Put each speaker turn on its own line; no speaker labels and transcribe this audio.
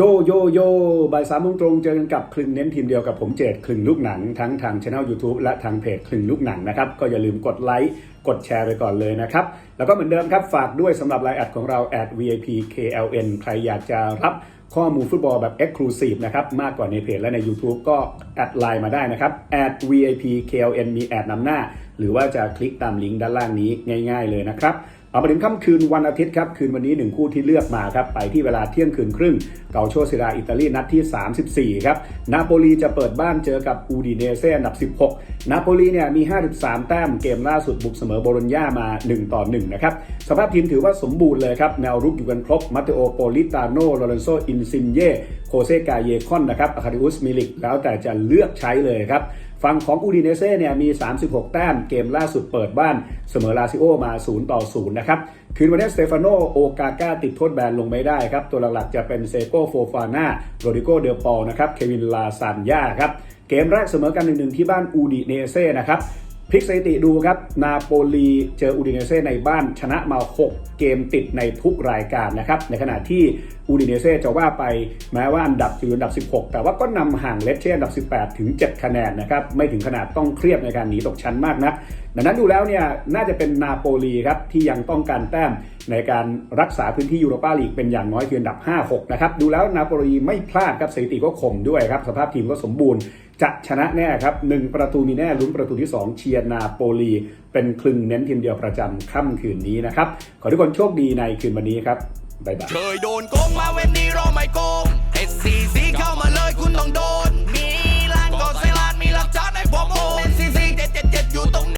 โยโยโยบ่ายสามโมงตรงเจอกันกับคลึงเน้นทีมเดียวกับผมเจดคลึงลูกหนังทั้งทางช anel YouTube และทางเพจคลึงลูกหนังนะครับก็อย่าลืมกดไลค์กดแชร์ไปก่อนเลยนะครับ แล้วก็เหมือนเดิมครับฝากด้วยสำหรับไลน์แอดของเรา at VIP KLN ใครอยากจะรับข้อมูลฟุตบอลแบบ Exclusive นะครับ มากกว่าในเพจและใน YouTube ก็แอดไลน์มาได้นะครับ at VIP KLN มีแอดนำหน้า หรือว่าจะคลิกตามลิงก์ด้านล่างนี้ง่าย ๆ เลยนะครับ เอามาถึงค่ำคืนวันอาทิตย์ครับคืนวันนี้หนึ่งคู่ที่เลือกมาครับไปที่เวลาเที่ยงคืนครึ่ง เกาโชซิราอิตาลีนัดที่ 34 ครับนาโปลีจะเปิดบ้านเจอกับอูดิเนเซ่อันดับ 16 นาโปลีเนี่ยมี 53 แต้มเกมล่าสุดบุกเสมอโบโลญญามา 1 ต่อ 1 นะครับ สภาพทีมถือว่าสมบูรณ์เลยครับ แนวรุกอยู่กันครบมาเตโอโปลิตาโนโลเรนโซอินซินเย่โคเซกาเยคอนนะครับอาคาดิอุสมิลิกแล้วแต่จะเลือกใช้เลยครับฝั่งของอูดิเนเซ่เนี่ยมี 36 แต้มเกมล่าสุดเปิดบ้านเสมอลาซิโอมา 0 ต่อ 0 นะครับ คืนวันนี้สเตฟานโนโอกาก้าติดโทษแบนลงไม่ได้ครับ ตัวหลักๆจะเป็นเซโกโฟฟาน่าโรดิโกเดอปอลนะครับ เควินลาซานยาครับ เกมแรกเสมอกันหนึ่งๆที่บ้านอูดิเนเซ่นะครับ พลิกสถิติดูครับ นาโปลีเจออูดิเนเซ่ในบ้านชนะมา 6 เกมติดในทุกรายการนะครับ ในขณะที่อูดิเนเซ่จะว่าไปแม้ว่าอันดับอยู่อันดับ 16 แต่ว่าก็นำห่างเลสเช่อันดับ 18 ถึง 7 คะแนนนะครับ ไม่ถึงขนาดต้องเครียดในการหนีตกชั้นมากนักดังนั้นดูแล้วเนี่ยน่าจะเป็นนาโปลีครับที่ยังต้องการแต้มในการรักษาพื้นที่ยูโรปาลีกเป็นอย่างน้อยคืออันดับ 5-6 นะครับ ดูแล้วนาโปลีไม่พลาดครับสถิติก็ข่มด้วยครับสภาพทีมก็สมบูรณ์ จะชนะแน่ครับ1ประตูมีแน่ลุ้นประตูที่ 2 เชียร์นาโปลี เป็นคลึงเน้นทีมเดียวประจำค่ำคืนนี้นะครับ ขอทุกคนโชคดีในคืนวันนี้ครับบ๊ายบาย
เคยโดนโกงมาเว้นนี้เราไม่โกง